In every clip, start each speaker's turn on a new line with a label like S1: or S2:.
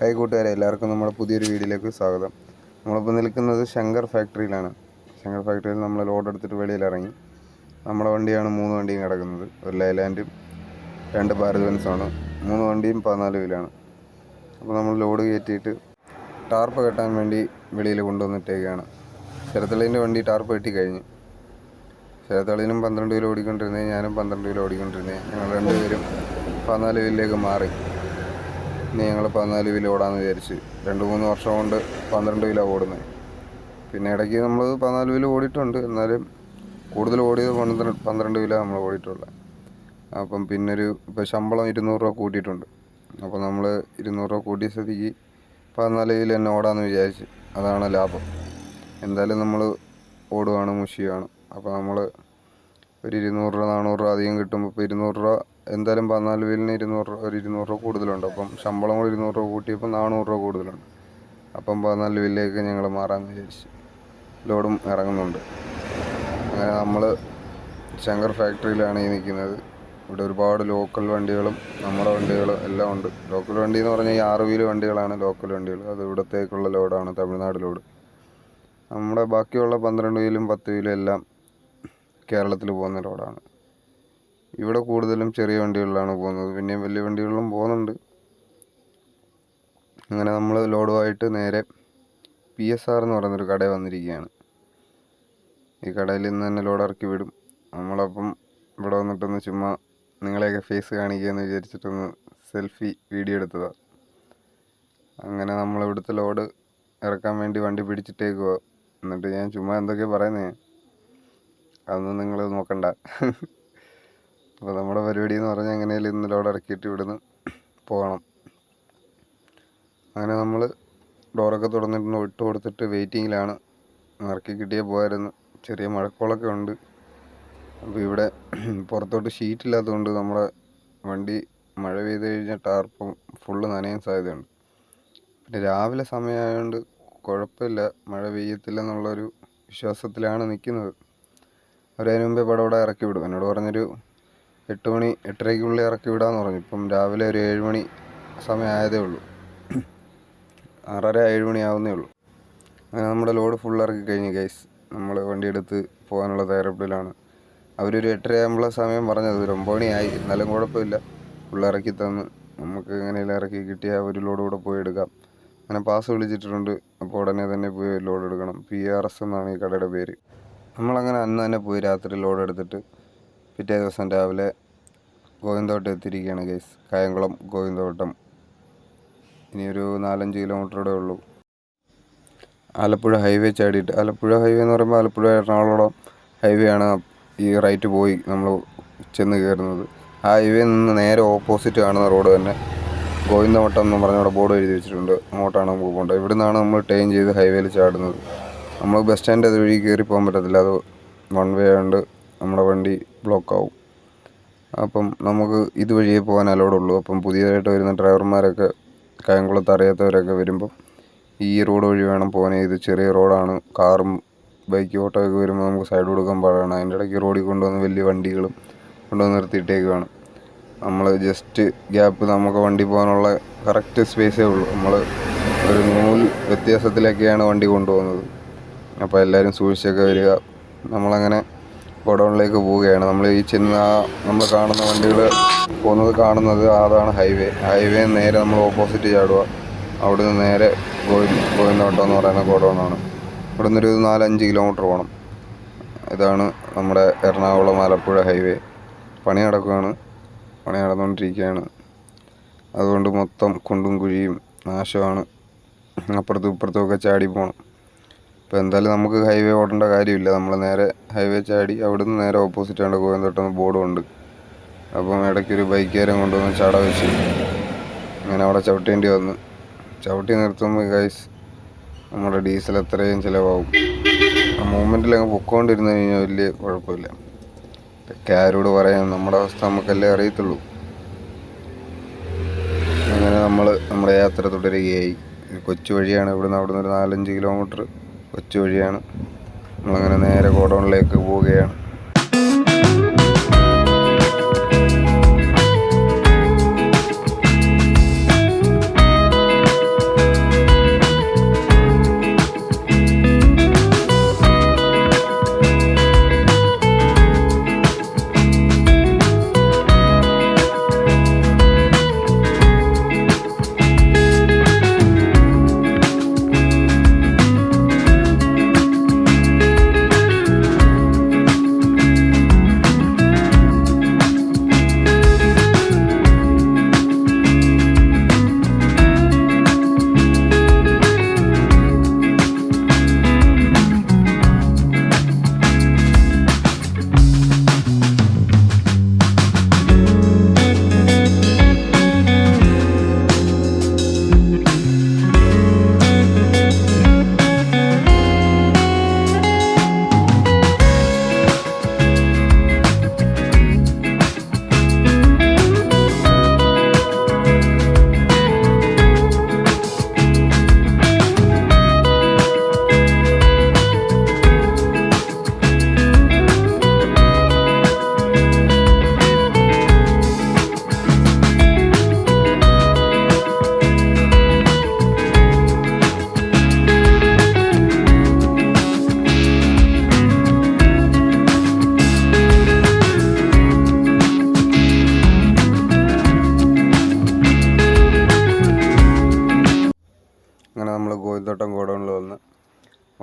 S1: Hi കൂട്ടുകാരെ എല്ലാവർക്കും നമ്മുടെ പുതിയൊരു വീഡിയോയിലേക്ക് സ്വാഗതം. നമ്മളിപ്പോൾ നിൽക്കുന്നത് ശങ്കർ ഫാക്ടറിയിലാണ്. ശങ്കർ ഫാക്ടറിയിൽ നമ്മൾ ലോഡ് എടുത്തിട്ട് വെളിയിൽ ഇറങ്ങി. നമ്മുടെ വണ്ടിയാണ് മൂന്ന് വണ്ടിയും കിടക്കുന്നത്. ഒരു ലൈലാൻഡും രണ്ട് ഭാരത് മൂന്ന് വണ്ടിയും പതിനാല് വീലാണ്. അപ്പോൾ നമ്മൾ ലോഡ് കയറ്റിയിട്ട് ടാർപ്പ് കെട്ടാൻ വേണ്ടി വെളിയിൽ കൊണ്ടുവന്നിട്ടേക്കാണ്. ശരത്തളിന്റെ വണ്ടി ടാർപ്പ് കെട്ടി കഴിഞ്ഞു. ശരത്തളിനും പന്ത്രണ്ട് കിലോ ഓടിക്കൊണ്ടിരുന്നേ ഞാനും പന്ത്രണ്ട് കിലോ ഓടിക്കൊണ്ടിരുന്നേ. ഞങ്ങൾ രണ്ടുപേരും പതിനാല് വീലിലേക്ക് മാറി. ഇനി ഞങ്ങൾ പതിനാല് കിലോ ഓടാമെന്ന് വിചാരിച്ച്. രണ്ട് മൂന്ന് വർഷം കൊണ്ട് പന്ത്രണ്ട് കിലോ ഓടുന്നത്. പിന്നെ ഇടയ്ക്ക് നമ്മൾ പതിനാല് കിലോ ഓടിയിട്ടുണ്ട്. എന്നാലും കൂടുതൽ ഓടിയത് പന്ത്രണ്ട് പന്ത്രണ്ട് കിലോ നമ്മൾ ഓടിയിട്ടുള്ളത് അപ്പം പിന്നൊരു ഇപ്പോൾ ശമ്പളം ഇരുന്നൂറ് രൂപ കൂട്ടിയിട്ടുണ്ട്. അപ്പോൾ നമ്മൾ ഇരുന്നൂറ് രൂപ കൂട്ടിയ സ്ഥിതിക്ക് പതിനാല് കിലോ തന്നെ ഓടാമെന്ന് വിചാരിച്ച് അതാണ് ലാഭം. എന്തായാലും നമ്മൾ ഓടുകയാണ് മുഷിയാണ് അപ്പോൾ നമ്മൾ ഒരു ഇരുന്നൂറ് രൂപ നാനൂറ് രൂപ അധികം കിട്ടുമ്പോൾ ഇപ്പോൾ ഇരുന്നൂറ് രൂപ എന്തായാലും പതിനാല് വീലിന് ഇരുന്നൂറ് ഒരു ഇരുന്നൂറ് രൂപ കൂടുതലുണ്ട്. അപ്പം ശമ്പളം കൂടി ഇരുന്നൂറ് രൂപ കൂട്ടിയപ്പോൾ നാനൂറ് രൂപ കൂടുതലുണ്ട്. അപ്പം പതിനാല് വീലിലേക്ക് ഞങ്ങൾ മാറാമെന്ന് വിചാരിച്ച് ലോഡും ഇറങ്ങുന്നുണ്ട്. അങ്ങനെ നമ്മൾ ശങ്കർ ഫാക്ടറിയിലാണ് ഈ നിൽക്കുന്നത്. ഇവിടെ ഒരുപാട് ലോക്കൽ വണ്ടികളും നമ്മുടെ വണ്ടികളും എല്ലാം ഉണ്ട്. ലോക്കൽ വണ്ടി എന്ന് പറഞ്ഞാൽ ഈ ആറ് വീൽ വണ്ടികളാണ് ലോക്കൽ വണ്ടികൾ. അത് ഇവിടത്തേക്കുള്ള ലോഡാണ് തമിഴ്നാട് ലോഡ്. നമ്മുടെ ബാക്കിയുള്ള പന്ത്രണ്ട് വീലും പത്ത് വീലും എല്ലാം കേരളത്തിൽ പോകുന്ന ലോഡാണ്. ഇവിടെ കൂടുതലും ചെറിയ വണ്ടികളിലാണ് പോകുന്നത്. പിന്നെയും വലിയ വണ്ടികളിലും പോകുന്നുണ്ട്. അങ്ങനെ നമ്മൾ ലോഡുമായിട്ട് നേരെ പി എസ് ആർ എന്ന് പറയുന്നൊരു കടയിൽ വന്നിരിക്കുകയാണ്. ഈ കടയിൽ നിന്ന് തന്നെ ലോഡ് ഇറക്കി വിടും. നമ്മളപ്പം ഇവിടെ വന്നിട്ടൊന്ന് ചുമ്മാ നിങ്ങളെയൊക്കെ ഫേസ് കാണിക്കുകയെന്ന് വിചാരിച്ചിട്ടൊന്ന് സെൽഫി വീഡിയോ എടുത്തതാണ് അങ്ങനെ നമ്മൾ ഇവിടുത്തെ ലോഡ് ഇറക്കാൻ വേണ്ടി വണ്ടി പിടിച്ചിട്ടേക്കുക എന്നിട്ട് ഞാൻ ചുമ്മാ എന്തൊക്കെയാണ് പറയുന്നത് അതൊന്നും നിങ്ങൾ നോക്കണ്ട. അപ്പോൾ നമ്മുടെ പരിപാടി എന്ന് പറഞ്ഞാൽ എങ്ങനെയാലും ഇന്ന് ലോഡ് ഇറക്കിയിട്ട് ഇവിടുന്ന് പോകണം. അങ്ങനെ നമ്മൾ ഡോറൊക്കെ തുറന്നിട്ട് ഇട്ട് കൊടുത്തിട്ട് വെയിറ്റിങ്ങിലാണ്. ഇറക്കി കിട്ടിയേ പോയായിരുന്നു. ചെറിയ മഴക്കോളൊക്കെ ഉണ്ട്. അപ്പോൾ ഇവിടെ പുറത്തോട്ട് ഷീറ്റ് ഇല്ലാത്തതുകൊണ്ട് നമ്മുടെ വണ്ടി മഴ പെയ്ത് കഴിഞ്ഞാൽ ടാർപ്പം ഫുള്ള് നനയാൻ സാധ്യതയുണ്ട്. പിന്നെ രാവിലെ സമയമായതുകൊണ്ട് കുഴപ്പമില്ല. മഴ പെയ്യത്തില്ല എന്നുള്ളൊരു വിശ്വാസത്തിലാണ് നിൽക്കുന്നത് അവരതിന് മുമ്പേ പടവിടെ ഇറക്കി വിടും. എന്നോട് പറഞ്ഞൊരു എട്ട് മണി എട്ടരയ്ക്കുള്ളിൽ ഇറക്കി വിടാമെന്ന് പറഞ്ഞു. ഇപ്പം രാവിലെ ഒരു ഏഴ് മണി സമയമായതേ ഉള്ളൂ. ആറര ഏഴ് മണിയാവുന്നേ ഉള്ളൂ. അങ്ങനെ നമ്മുടെ ലോഡ് ഫുൾ ഇറക്കി കഴിഞ്ഞു ഗൈസ് നമ്മൾ വണ്ടിയെടുത്ത് പോകാനുള്ള തയ്യാറെടുപ്പിലാണ് അവരൊരു എട്ടര ആകുമ്പോഴുള്ള സമയം പറഞ്ഞത്. ഒരു ഒമ്പത് മണിയായി എന്നാലും കുഴപ്പമില്ല. ഫുൾ ഇറക്കി തന്ന്. നമുക്ക് എങ്ങനെയെങ്കിലും ഇറക്കി കിട്ടിയ ഒരു ലോഡ് കൂടെ പോയി എടുക്കാം. അങ്ങനെ പാസ് വിളിച്ചിട്ടുണ്ട്. അപ്പോൾ ഉടനെ തന്നെ പോയി ലോഡ് എടുക്കണം. പി ആർ എസ് എന്നാണ് ഈ കടയുടെ പേര്. നമ്മളങ്ങനെ അന്ന് തന്നെ പോയി രാത്രി ലോഡ് എടുത്തിട്ട് പിറ്റേ ദിവസം രാവിലെ ഗോവിന്ദോട്ടം എത്തിയിരിക്കുകയാണ് ഗൈസ് കായംകുളം ഗോവിന്ദോട്ടം ഇനിയൊരു നാലഞ്ച് കിലോമീറ്ററോടെ ഉള്ളൂ. ആലപ്പുഴ ഹൈവേ ചാടിയിട്ട് ആലപ്പുഴ ഹൈവേ എന്ന് പറയുമ്പോൾ ആലപ്പുഴ എറണാകുളം ഹൈവേ ആണ് ഈ റൈറ്റ് പോയി നമ്മൾ ചെന്ന് കയറുന്നത് ആ ഹൈവേ നിന്ന് നേരെ ഓപ്പോസിറ്റ് കാണുന്ന റോഡ് തന്നെ ഗോവിന്ദമട്ടം എന്ന് പറഞ്ഞ അവിടെ ബോർഡ് എഴുതി വെച്ചിട്ടുണ്ട്. അങ്ങോട്ടാണ് നമുക്ക് പോകേണ്ടത്. ഇവിടെ നിന്നാണ് നമ്മൾ ടേൺ ചെയ്ത് ഹൈവേയിൽ ചാടുന്നത്. നമ്മൾ ബസ് സ്റ്റാൻഡ് അത് വഴി കയറി പോകാൻ പറ്റത്തില്ല. അത് വൺ വേ ആയതുകൊണ്ട് നമ്മുടെ വണ്ടി ബ്ലോക്ക് ആവും. അപ്പം നമുക്ക് ഇതുവഴിയേ പോകാൻ അലോടുള്ളൂ അപ്പം പുതിയതായിട്ട് വരുന്ന ഡ്രൈവർമാരൊക്കെ കായംകുളത്ത് അറിയാത്തവരൊക്കെ വരുമ്പം ഈ റോഡ് വഴി വേണം പോകാൻ. ഇത് ചെറിയ റോഡാണ് കാറും ബൈക്ക് ഓട്ടോ ഒക്കെ വരുമ്പോൾ നമുക്ക് സൈഡ് കൊടുക്കാൻ പാടാണ്. അതിന്റെ ഇടയ്ക്ക് റോഡിൽ കൊണ്ടുവന്ന് വലിയ വണ്ടികളും കൊണ്ടുവന്ന് നിർത്തിയിട്ടേക്കാണ് നമ്മൾ ജസ്റ്റ് ഗ്യാപ്പ് നമുക്ക് വണ്ടി പോകാനുള്ള കറക്റ്റ് സ്പേസേ ഉള്ളൂ. നമ്മൾ ഒരു നൂൽ വ്യത്യാസത്തിലൊക്കെയാണ് വണ്ടി കൊണ്ടുപോകുന്നത്. അപ്പോൾ എല്ലാവരും സൂക്ഷിച്ചൊക്കെ വരിക. നമ്മളങ്ങനെ ഗോഡൗണിലേക്ക് പോവുകയാണ്. നമ്മൾ ഈ ചെന്ന നമ്മൾ കാണുന്ന വണ്ടികൾ പോകുന്നത് കാണുന്നത് അതാണ് ഹൈവേ. ഹൈവേ നേരെ നമ്മൾ ഓപ്പോസിറ്റ് ചാടുക. അവിടെ നിന്ന് നേരെ ഗോവിന്ദ് ഗോവിന്ദോട്ടം എന്ന് പറയുന്ന ഗോഡൗണാണ്. ഇവിടെ നിന്നൊരു നാലഞ്ച് കിലോമീറ്റർ പോകണം ഇതാണ് നമ്മുടെ എറണാകുളം ആലപ്പുഴ ഹൈവേ. പണി നടക്കുകയാണ്. പണി നടന്നുകൊണ്ടിരിക്കുകയാണ്. അതുകൊണ്ട് മൊത്തം കുണ്ടും കുഴിയും നാശമാണ്. അപ്പുറത്തും ഇപ്പുറത്തും ഒക്കെ ചാടി പോകണം ഇപ്പോൾ എന്തായാലും നമുക്ക് ഹൈവേ ഓടേണ്ട കാര്യമില്ല. നമ്മൾ നേരെ ഹൈവേ ചാടി അവിടുന്ന് നേരെ ഓപ്പോസിറ്റ് ആണ് ഗോവിന്ദോട്ടം ബോർഡും ഉണ്ട് അപ്പം ഇടയ്ക്കൊരു ബൈക്കുകാരൻ കൊണ്ടുവന്ന് ചട വെച്ച്. അങ്ങനെ അവിടെ ചവിട്ടേണ്ടി വന്നു. ചവിട്ടി നിർത്തുമ്പോൾ ഗൈസ് നമ്മുടെ ഡീസൽ എത്രയും ചിലവാകും. ആ മൂമെന്റിൽ അങ്ങ് പൊക്കോണ്ടിരുന്നു കഴിഞ്ഞാൽ വലിയ കുഴപ്പമില്ല. ഇതൊക്കെ ആരോട് നമ്മുടെ അവസ്ഥ നമുക്കല്ലേ അറിയത്തുള്ളൂ. അങ്ങനെ നമ്മൾ നമ്മുടെ യാത്ര തുടരുകയായി. കൊച്ചു വഴിയാണ് ഇവിടുന്ന് അവിടുന്ന് ഒരു നാലഞ്ച് കിലോമീറ്റർ കൊച്ചു വഴിയാണ്. നമ്മളങ്ങനെ നേരെ ഗോഡൗണിലേക്ക് പോവുകയാണ്.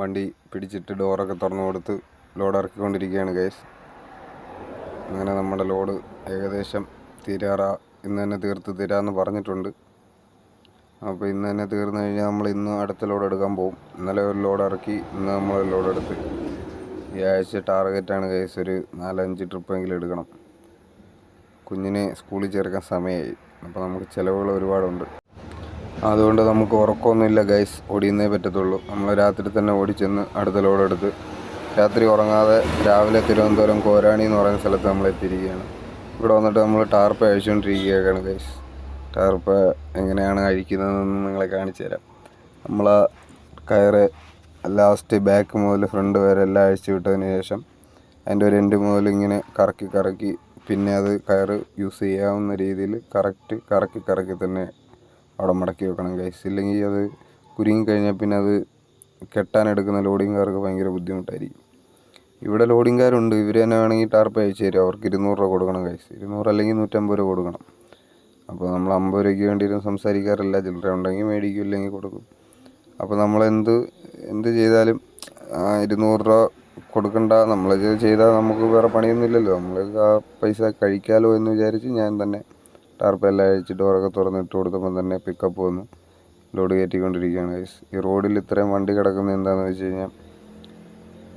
S1: വണ്ടി പിടിച്ചിട്ട് ഡോറൊക്കെ തുറന്നു കൊടുത്ത് ലോഡ് ഇറക്കിക്കൊണ്ടിരിക്കുകയാണ് ഗൈസ് അങ്ങനെ നമ്മുടെ ലോഡ് ഏകദേശം തീരാറാ ഇന്ന് തന്നെ തീർത്ത് തരാമെന്ന് പറഞ്ഞിട്ടുണ്ട്. അപ്പോൾ ഇന്ന് തന്നെ തീർന്നു കഴിഞ്ഞാൽ നമ്മൾ ഇന്ന് അടുത്ത ലോഡ് എടുക്കാൻ പോകും. ഇന്നലെ ഒരു ലോഡ് ഇറക്കി ഇന്ന് നമ്മൾ ലോഡ് എടുത്ത്. ഈ ആഴ്ച ടാർഗറ്റാണ് കേസ് ഒരു നാലഞ്ച് ട്രിപ്പെങ്കിലും എടുക്കണം. കുഞ്ഞിനെ സ്കൂളിൽ ചേർക്കാൻ സമയമായി. അപ്പോൾ നമുക്ക് ചിലവുകൾ ഒരുപാടുണ്ട്. അതുകൊണ്ട് നമുക്ക് ഉറക്കമൊന്നുമില്ല ഗൈസ് ഓടിയുന്നേ പറ്റത്തുള്ളൂ. നമ്മൾ രാത്രി തന്നെ ഓടിച്ചെന്ന് അടുത്ത ലോഡെടുത്ത് രാത്രി ഉറങ്ങാതെ രാവിലെ തിരുവനന്തപുരം കോരാണി എന്ന് പറയുന്ന സ്ഥലത്ത് നമ്മൾ എത്തിയിരിക്കുകയാണ്. ഇവിടെ വന്നിട്ട് നമ്മൾ ടാർപ്പ് അഴിച്ചുകൊണ്ടിരിക്കുകയാണ് ഗൈസ് ടാർപ്പ് എങ്ങനെയാണ് അഴിക്കുന്നതെന്ന് നിങ്ങളെ കാണിച്ചു തരാം. നമ്മൾ കയറ് ലാസ്റ്റ് ബാക്ക് മുതൽ ഫ്രണ്ട് വരെ എല്ലാം അഴിച്ചു വിട്ടതിന് ശേഷം അതിന്റെ ഒരു എൻഡ് മുതൽ ഇങ്ങനെ കറക്കി കറക്കി പിന്നെ അത് കയറ് യൂസ് ചെയ്യാവുന്ന രീതിയിൽ കറക്റ്റ് കറക്കി കറക്കി തന്നെ അവിടെ മടക്കി വെക്കണം ഗൈസ് ഇല്ലെങ്കിൽ അത് കുരുങ്ങി കഴിഞ്ഞാൽ പിന്നെ അത് കെട്ടാനെടുക്കുന്ന ലോഡിംഗുകാർക്ക് ഭയങ്കര ബുദ്ധിമുട്ടായിരിക്കും. ഇവിടെ ലോഡിംഗുകാരുണ്ട് ഇവർ തന്നെ വേണമെങ്കിൽ ടാർപ്പ് അയച്ചു തരും. അവർക്ക് ഇരുന്നൂറ് രൂപ കൊടുക്കണം ഗൈസ് ഇരുന്നൂറ് അല്ലെങ്കിൽ നൂറ്റമ്പത് രൂപ കൊടുക്കണം. അപ്പോൾ നമ്മൾ അമ്പത് രൂപയ്ക്ക് വേണ്ടിയിട്ട് സംസാരിക്കാറില്ല. ചില്ലറ ഉണ്ടെങ്കിൽ മേടിക്കും ഇല്ലെങ്കിൽ കൊടുക്കും. അപ്പോൾ നമ്മൾ എന്ത് എന്ത് ചെയ്താലും ഇരുന്നൂറ് രൂപ കൊടുക്കണ്ട. നമ്മൾ ചെയ്താൽ നമുക്ക് വേറെ പണിയൊന്നുമില്ലല്ലോ നമ്മൾ ആ പൈസ കഴിക്കാമല്ലോ എന്ന് വിചാരിച്ച് ഞാൻ തന്നെ ടാർപ്പെല്ലാം അഴിച്ച് ഡോറൊക്കെ തുറന്നിട്ട് കൊടുത്തപ്പോൾ തന്നെ പിക്കപ്പ് വന്ന്. ലോഡ് കയറ്റിക്കൊണ്ടിരിക്കുകയാണ് ഗൈസ് ഈ റോഡിൽ ഇത്രയും വണ്ടി കിടക്കുന്നത് എന്താണെന്ന് വെച്ച് കഴിഞ്ഞാൽ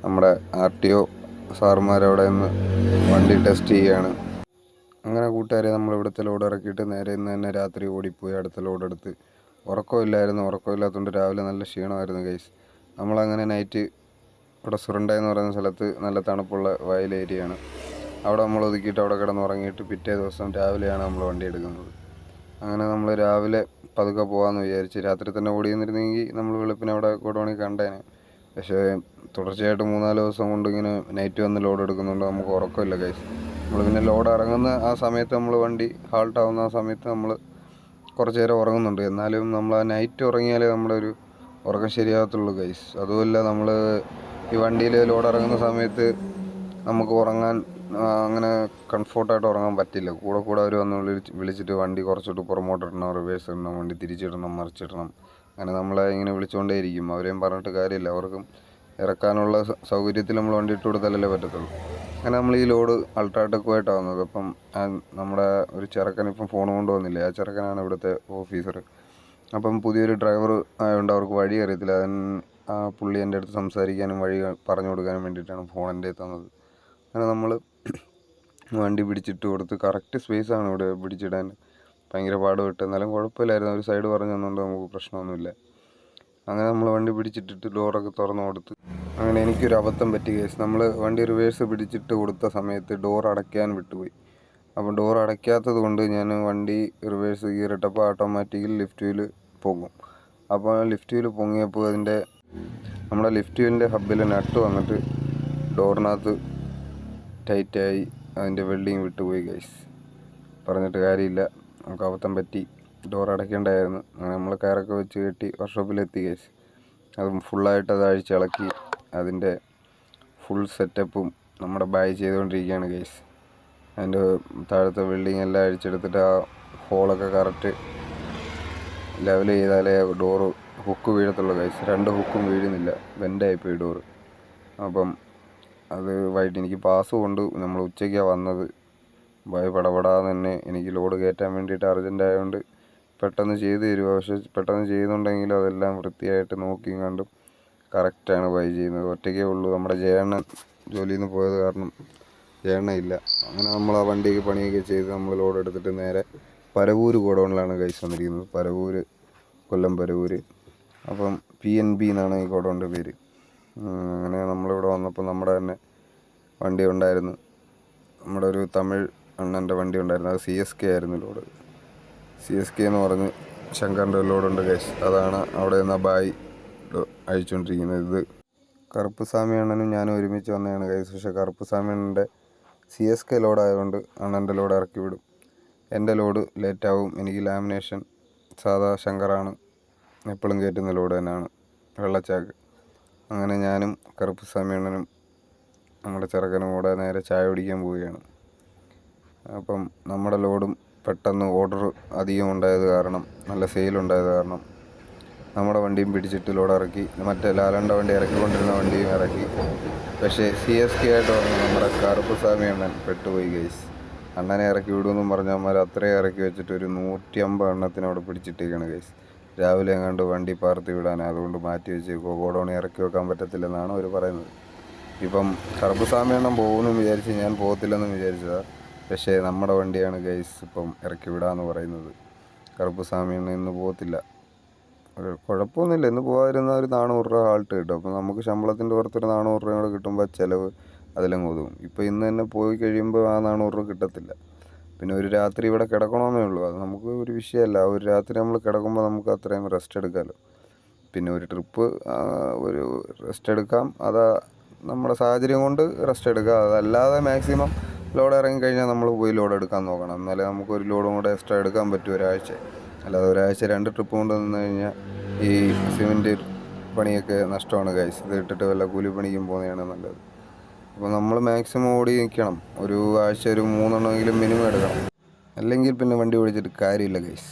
S1: നമ്മുടെ ആർ ടി ഒ സാറുമാരവിടെ നിന്ന് വണ്ടി ടെസ്റ്റ് ചെയ്യുകയാണ്. അങ്ങനെ കൂട്ടുകാരെ നമ്മൾ ഇവിടുത്തെ ലോഡ് ഇറക്കിയിട്ട് നേരെ ഇന്ന് തന്നെ രാത്രി ഓടിപ്പോയി അടുത്ത ലോഡ് എടുത്ത്. ഉറക്കമില്ലായിരുന്നു ഉറക്കമില്ലാത്തതുകൊണ്ട് രാവിലെ നല്ല ക്ഷീണമായിരുന്നു ഗൈസ് നമ്മളങ്ങനെ നൈറ്റ് ഇവിടെ സുരണ്ട എന്ന് പറയുന്ന സ്ഥലത്ത് നല്ല തണുപ്പുള്ള വയൽ ഏരിയയാണ് അവിടെ നമ്മൾ ഒതുക്കിയിട്ട് അവിടെ കിടന്ന് ഉറങ്ങിയിട്ട് പിറ്റേ ദിവസം രാവിലെയാണ് നമ്മൾ വണ്ടി എടുക്കുന്നത്. അങ്ങനെ നമ്മൾ രാവിലെ പതുക്കെ പോകാമെന്ന് വിചാരിച്ച് രാത്രി തന്നെ ഓടി നിന്നിരുന്നെങ്കിൽ നമ്മൾ വെളുപ്പിനെ അവിടെ ഗോഡൗണിൽ കണ്ടേനെ. പക്ഷേ തുടർച്ചയായിട്ട് മൂന്നാൽ ദിവസം കൊണ്ട് ഇങ്ങനെ നൈറ്റ് വന്ന് ലോഡ് എടുക്കുന്നുണ്ട്. നമുക്ക് ഉറക്കമില്ല കൈസ് നമ്മൾ പിന്നെ ലോഡ് ഇറങ്ങുന്ന ആ സമയത്ത് നമ്മൾ വണ്ടി ഹാൾട്ട് ആവുന്ന ആ സമയത്ത് നമ്മൾ കുറച്ച് നേരം ഉറങ്ങുന്നുണ്ട്. എന്നാലും നമ്മൾ ആ നൈറ്റ് ഉറങ്ങിയാലേ നമ്മുടെ ഒരു ഉറക്കം ശരിയാകത്തുള്ളൂ കൈസ് അതുമല്ല നമ്മൾ ഈ വണ്ടിയിൽ ലോഡ് ഇറങ്ങുന്ന സമയത്ത് നമുക്ക് ഉറങ്ങാൻ അങ്ങനെ കംഫോർട്ടായിട്ട് ഉറങ്ങാൻ പറ്റില്ല കൂടെ കൂടെ അവർ വന്ന് വിളിച്ച് വിളിച്ചിട്ട് വണ്ടി കുറച്ചിട്ട് പുറമോട്ട് ഇടണം റിവേഴ്സ് ഇടണം വണ്ടി തിരിച്ചിടണം മറിച്ചിടണം. അങ്ങനെ നമ്മളെ ഇങ്ങനെ വിളിച്ചുകൊണ്ടേയിരിക്കും അവരെയും പറഞ്ഞിട്ട് കാര്യമില്ല. അവർക്കും ഇറക്കാനുള്ള സൗകര്യത്തിൽ നമ്മൾ വണ്ടി ഇട്ട് കൊടുത്താലല്ലേ പറ്റത്തുള്ളൂ. അങ്ങനെ നമ്മൾ ഈ ലോഡ് അൾട്രാടെക്കുമായിട്ടാണ് വന്നത്. അപ്പം നമ്മുടെ ഒരു ചെറുക്കൻ ഇപ്പം ഫോൺ കൊണ്ടുവന്നില്ലേ ആ ചെറുക്കനാണ് ഇവിടുത്തെ ഓഫീസർ അപ്പം പുതിയൊരു ഡ്രൈവർ ആയതുകൊണ്ട് അവർക്ക് വഴി അറിയത്തില്ല. അതിന് ആ പുള്ളി എന്റെ അടുത്ത് സംസാരിക്കാനും വഴി പറഞ്ഞു കൊടുക്കാനും വേണ്ടിയിട്ടാണ് ഫോൺ എന്റെ തന്നത് അങ്ങനെ നമ്മൾ വണ്ടി പിടിച്ചിട്ട് കൊടുത്ത് കറക്റ്റ് ആണ് ഇവിടെ പിടിച്ചിടാൻ. ഭയങ്കര പാടുപെട്ട്. എന്നാലും കുഴപ്പമില്ലായിരുന്നു. ഒരു സൈഡ് പറഞ്ഞു തന്നുകൊണ്ട് നമുക്ക് പ്രശ്നമൊന്നുമില്ല. അങ്ങനെ നമ്മൾ വണ്ടി പിടിച്ചിട്ടിട്ട് ഡോറൊക്കെ തുറന്നു കൊടുത്ത്. അങ്ങനെ എനിക്കൊരു അബദ്ധം പറ്റി കേസ് നമ്മൾ വണ്ടി റിവേഴ്സ് പിടിച്ചിട്ട് കൊടുത്ത സമയത്ത് ഡോർ അടയ്ക്കാൻ വിട്ടുപോയി. അപ്പോൾ ഡോർ അടയ്ക്കാത്തത് കൊണ്ട് ഞാൻ വണ്ടി റിവേഴ്സ് ഗിയറിട്ടപ്പോൾ ഓട്ടോമാറ്റിക്കലി ലിഫ്റ്റ് വീൽ പൊങ്ങും. അപ്പോൾ ലിഫ്റ്റ് വീൽ പൊങ്ങിയപ്പോൾ അതിന്റെ നമ്മുടെ ലിഫ്റ്റ് വീലിന്റെ ഹബ്ബിൽ നട്ട് വന്നിട്ട് ഡോറിനകത്ത് ടൈറ്റായി അതിന്റെ വെൽഡിങ് വിട്ടുപോയി ഗൈസ് പറഞ്ഞിട്ട് കാര്യമില്ല. നമുക്ക് അബദ്ധം പറ്റി. ഡോർ അടയ്ക്കേണ്ടായിരുന്നു. അങ്ങനെ നമ്മൾ കയറൊക്കെ വെച്ച് കെട്ടി വർക്ക്ഷോപ്പിലെത്തി ഗൈസ് അതും ഫുള്ളായിട്ട് അത് അഴിച്ചിളക്കി അതിന്റെ ഫുൾ സെറ്റപ്പും നമ്മുടെ ബായ് ചെയ്തുകൊണ്ടിരിക്കുകയാണ് ഗൈസ് അതിന്റെ താഴത്തെ വെൽഡിങ് എല്ലാം അഴിച്ചെടുത്തിട്ട് ആ ഹോളൊക്കെ കറക്റ്റ് ലെവൽ ചെയ്താലേ ഡോറ് ഹുക്ക് വീഴത്തുള്ളൂ ഗൈസ് രണ്ട് ഹുക്കും വീഴുന്നില്ല. ബെൻഡായിപ്പോയി ഡോറ് അപ്പം അത് വൈകിട്ട് എനിക്ക് പാസ് കൊണ്ട് നമ്മൾ ഉച്ചയ്ക്കാണ് വന്നത്. പടപടാന്ന് തന്നെ എനിക്ക് ലോഡ് കയറ്റാൻ വേണ്ടിയിട്ട് അർജന്റ് ആയതുകൊണ്ട് പെട്ടെന്ന് ചെയ്തു തരുമോ പക്ഷെ പെട്ടെന്ന് ചെയ്യുന്നുണ്ടെങ്കിലും അതെല്ലാം വൃത്തിയായിട്ട് നോക്കിയും കണ്ടും കറക്റ്റാണ് ബൈ ചെയ്യുന്നത്. ഒറ്റയ്ക്കേ ഉള്ളൂ. നമ്മുടെ ജയണ്ണൻ ജോലിയിൽ നിന്ന് പോയത് കാരണം ജയണ്ണ ഇല്ല. അങ്ങനെ നമ്മൾ ആ വണ്ടിയൊക്കെ പണിയൊക്കെ ചെയ്ത് നമ്മൾ ലോഡ് എടുത്തിട്ട് നേരെ പരവൂര് ഗോഡൗണിലാണ് കൈസ് വന്നിരിക്കുന്നത്. പരവൂര് കൊല്ലം പരവൂര്. അപ്പം പി എൻ ബി എന്നാണ് ഈ ഗോഡൗണിന്റെ പേര്. അങ്ങനെ നമ്മളിവിടെ വന്നപ്പോൾ നമ്മുടെ തന്നെ വണ്ടി ഉണ്ടായിരുന്നു. നമ്മുടെ ഒരു തമിഴ് അണ്ണന്റെ വണ്ടി ഉണ്ടായിരുന്നു. അത് സി എസ് കെ ആയിരുന്നു ലോഡ്. സി എസ് കെ എന്ന് പറഞ്ഞ് ശങ്കറിന്റെ ലോഡുണ്ട് കേസ് അതാണ് അവിടെ നിന്ന് ബായി അഴിച്ചുകൊണ്ടിരിക്കുന്നത്. ഇത് കറുപ്പ് സ്വാമി അണ്ണനും ഞാനും ഒരുമിച്ച് വന്നതാണ് കേസ് പക്ഷേ കറുപ്പ് സ്വാമി അണ്ണന്റെ സി എസ് കെ ലോഡ് ആയതുകൊണ്ട് അണ്ണന്റെ ലോഡ് ഇറക്കി വിടും. എന്റെ ലോഡ് ലേറ്റാവും എനിക്ക് ലാമിനേഷൻ സാധാ ശങ്കറാണ് എപ്പോഴും കയറ്റുന്ന ലോഡ് തന്നെയാണ്. വെള്ളച്ചാക്ക്. അങ്ങനെ ഞാനും കറുപ്പ് സമീണനും നമ്മുടെ ചെറുക്കനും കൂടെ നേരെ ചായ കുടിക്കാൻ പോവുകയാണ്. അപ്പം നമ്മുടെ ലോഡും പെട്ടെന്ന് ഓർഡർ അധികം ഉണ്ടായത് കാരണം നല്ല സെയിൽ ഉണ്ടായത് കാരണം നമ്മുടെ വണ്ടിയും പിടിച്ചിട്ട് ലോഡ് ഇറക്കി മറ്റേ ലാലണ്ട വണ്ടി ഇറക്കിക്കൊണ്ടിരുന്ന വണ്ടിയും ഇറക്കി. പക്ഷേ സി എസ് കെ ആയിട്ട് പറഞ്ഞ നമ്മുടെ കറുപ്പ് സ്വാമി അണ്ണൻ പെട്ടുപോയി ഗൈസ് അണ്ണനെ ഇറക്കി വിടുമെന്നും പറഞ്ഞ അമ്മമാർ അത്രയും ഇറക്കി വെച്ചിട്ട് ഒരു നൂറ്റി അമ്പത് എണ്ണത്തിനവിടെ പിടിച്ചിട്ടേക്കാണ് ഗൈസ് രാവിലെ എങ്ങാണ്ട് വണ്ടി പാർത്തി വിടാൻ അതുകൊണ്ട് മാറ്റി വെച്ചേക്കോ ഗോഡൗണിൽ ഇറക്കി വെക്കാൻ പറ്റത്തില്ലെന്നാണ് അവർ പറയുന്നത്. ഇപ്പം കറുപ്പസ്വാമി എണ്ണം പോകുമെന്ന് വിചാരിച്ച് ഞാൻ പോകത്തില്ലെന്ന് വിചാരിച്ചതാണ് പക്ഷേ നമ്മുടെ വണ്ടിയാണ് ഗൈസ് ഇപ്പം ഇറക്കി വിടാമെന്ന് പറയുന്നത്. കറുപ്പസ്വാമി എണ്ണ ഇന്ന് പോകത്തില്ല. കുഴപ്പമൊന്നുമില്ല. ഇന്ന് പോകാതിരുന്ന ഒരു നാനൂറ് രൂപ ആൾട്ട് കിട്ടും. അപ്പം നമുക്ക് ശമ്പളത്തിന്റെ പുറത്തൊരു നാനൂറ് രൂപ കൂടെ കിട്ടുമ്പോൾ ചിലവ് അതിലും ഒതുങ്ങും ഇപ്പോൾ ഇന്ന് തന്നെ പോയി കഴിയുമ്പോൾ ആ നാനൂറ് രൂപ കിട്ടത്തില്ല. പിന്നെ ഒരു രാത്രി ഇവിടെ കിടക്കണമെന്നേ ഉള്ളൂ. അത് നമുക്ക് ഒരു വിഷയമല്ല. ഒരു രാത്രി നമ്മൾ കിടക്കുമ്പോൾ നമുക്ക് അത്രയും റെസ്റ്റ് എടുക്കാമല്ലോ പിന്നെ ഒരു ട്രിപ്പ് ഒരു റെസ്റ്റ് എടുക്കാം. അത് നമ്മുടെ സാഹചര്യം കൊണ്ട് റെസ്റ്റ് എടുക്കാം അതല്ലാതെ മാക്സിമം ലോഡ് ഇറങ്ങി കഴിഞ്ഞാൽ നമ്മൾ പോയി ലോഡ് എടുക്കാൻ നോക്കണം. എന്നാലേ നമുക്ക് ഒരു ലോഡും കൂടെ എക്സ്ട്രാ എടുക്കാൻ പറ്റും ഒരാഴ്ച. അല്ലാതെ ഒരാഴ്ച രണ്ട് ട്രിപ്പ് കൊണ്ട് നിന്ന് കഴിഞ്ഞാൽ ഈ സിമെന്റ് പണിയൊക്കെ നഷ്ടമാണ് കഴിച്ചത് ഇത് ഇട്ടിട്ട് വല്ല കൂലിപ്പണിക്കും പോകുന്നതാണ് നല്ലത്. അപ്പോൾ നമ്മൾ മാക്സിമം ഓടി നിൽക്കണം. ഒരു ആഴ്ച ഒരു മൂന്നെണ്ണമെങ്കിലും മിനിമം എടുക്കണം. അല്ലെങ്കിൽ പിന്നെ വണ്ടി ഓടിച്ചിട്ട് കാര്യമില്ല ഗൈസ്